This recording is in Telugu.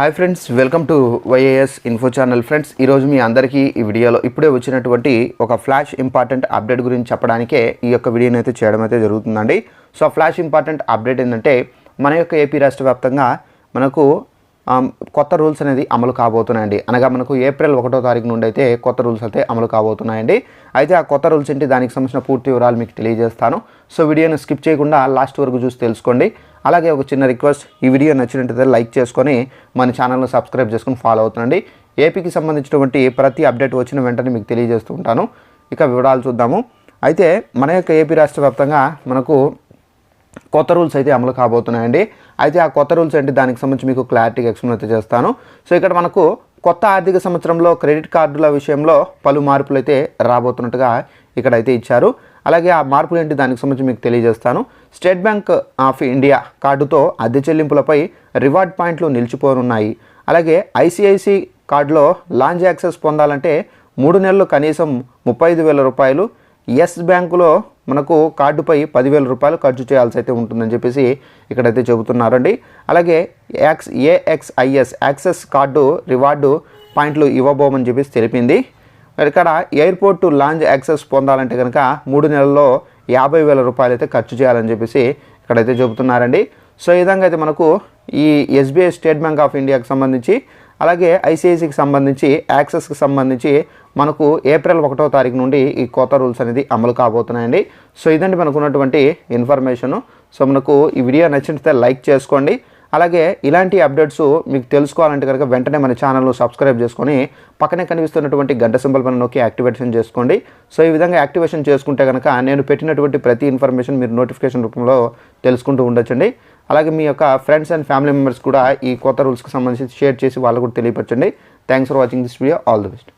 Hi friends welcome to YAS info channel friends ఈరోజు మీ అందరికీ ఈ వీడియోలో ఇప్పుడే వచ్చినటువంటి ఒక ఫ్లాష్ ఇంపార్టెంట్ అప్డేట్ గురించి చెప్పడానికే ఈ యొక్క వీడియోని అయితే చేయడం అయితే జరుగుతుందండి. సో ఫ్లాష్ ఇంపార్టెంట్ అప్డేట్ ఏంటంటే మన యొక్క ఏపీ రాష్ట్ర వ్యాప్తంగా మనకు కొత్త రూల్స్ అనేది అమలు కాబోతున్నాయండి. అనగా మనకు ఏప్రిల్ ఒకటో తారీఖు నుండి అయితే కొత్త రూల్స్ అయితే అమలు కాబోతున్నాయండి. అయితే ఆ కొత్త రూల్స్ ఏంటి? దానికి సంబంధించిన పూర్తి వివరాలు మీకు తెలియజేస్తాను. సో వీడియోని స్కిప్ చేయకుండా లాస్ట్ వరకు చూసి తెలుసుకోండి. అలాగే ఒక చిన్న రిక్వెస్ట్ ఈ వీడియో నచ్చినట్టయితే లైక్ చేసుకొని మన ఛానల్ను సబ్స్క్రైబ్ చేసుకొని ఫాలో అవుతుండండి. ఏపీకి సంబంధించినటువంటి ప్రతి అప్డేట్ వచ్చిన వెంటనే మీకు తెలియజేస్తూ ఉంటాను. ఇక వివరాలు చూద్దాము. అయితే మన యొక్క ఏపీ రాష్ట్ర వ్యాప్తంగా మనకు కొత్త రూల్స్ అయితే అమలు కాబోతున్నాయండి. అయితే ఆ కొత్త రూల్స్ ఏంటి? దానికి సంబంధించి మీకు క్లారిటీగా ఎక్స్ప్లెయిన్ అయితే చేస్తాను. సో ఇక్కడ మనకు కొత్త ఆర్థిక సంవత్సరంలో క్రెడిట్ కార్డుల విషయంలో పలు మార్పులు అయితే రాబోతున్నట్టుగా ఇక్కడ అయితే ఇచ్చారు. అలాగే ఆ మార్పులు ఏంటి దానికి సంబంధించి మీకు తెలియజేస్తాను. స్టేట్ బ్యాంక్ ఆఫ్ ఇండియా కార్డుతో అద్దె చెల్లింపులపై రివార్డ్ పాయింట్లు నిలిచిపోనున్నాయి. అలాగే ఐసిఐసి కార్డులో లాంజ్ యాక్సెస్ పొందాలంటే మూడు నెలలు కనీసం ముప్పై ఐదు వేల రూపాయలు ఎస్ బ్యాంకులో మనకు కార్డుపై పదివేల రూపాయలు ఖర్చు చేయాల్సి అయితే ఉంటుందని చెప్పేసి ఇక్కడైతే చెబుతున్నారండి. అలాగే Axis A X I S Axis card reward పాయింట్లు ఇవ్వబోమని చెప్పేసి తెలిపింది. ఇక్కడ ఎయిర్పోర్ట్ లాంజ్ యాక్సెస్ పొందాలంటే కనుక మూడు నెలల్లో యాభై వేల రూపాయలు అయితే ఖర్చు చేయాలని చెప్పేసి ఇక్కడైతే చెబుతున్నారండి. సో ఈ విధంగా అయితే మనకు ఈ ఎస్బీఐ స్టేట్ బ్యాంక్ ఆఫ్ ఇండియాకి సంబంధించి అలాగే ఐసిఐసికి సంబంధించి యాక్సెస్కి సంబంధించి మనకు ఏప్రిల్ ఒకటో తారీఖు నుండి ఈ కొత్త రూల్స్ అనేది అమలు కాబోతున్నాయండి. సో ఇదండి మనకు ఉన్నటువంటి ఇన్ఫర్మేషను. సో మనకు ఈ వీడియో నచ్చినట్లయితే లైక్ చేసుకోండి. అలాగే ఇలాంటి అప్డేట్స్ మీకు తెలుసుకోవాలంటే కనుక వెంటనే మన ఛానల్ను సబ్స్క్రైబ్ చేసుకొని పక్కనే కనిపిస్తున్నటువంటి గంట సింబల్ పైన నొక్కి యాక్టివేషన్ చేసుకోండి. సో ఈ విధంగా యాక్టివేషన్ చేసుకుంటే కనుక నేను పెట్టినటువంటి ప్రతి ఇన్ఫర్మేషన్ మీరు నోటిఫికేషన్ రూపంలో తెలుసుకుంటూ ఉండొచ్చండి. అలాగే మీ యొక్క ఫ్రెండ్స్ అండ్ ఫ్యామిలీ మెంబర్స్ కూడా ఈ కొత్త రూల్స్కి సంబంధించి షేర్ చేసి వాళ్ళు కూడా తెలియపరచండి. Thanks for watching this video. All the best.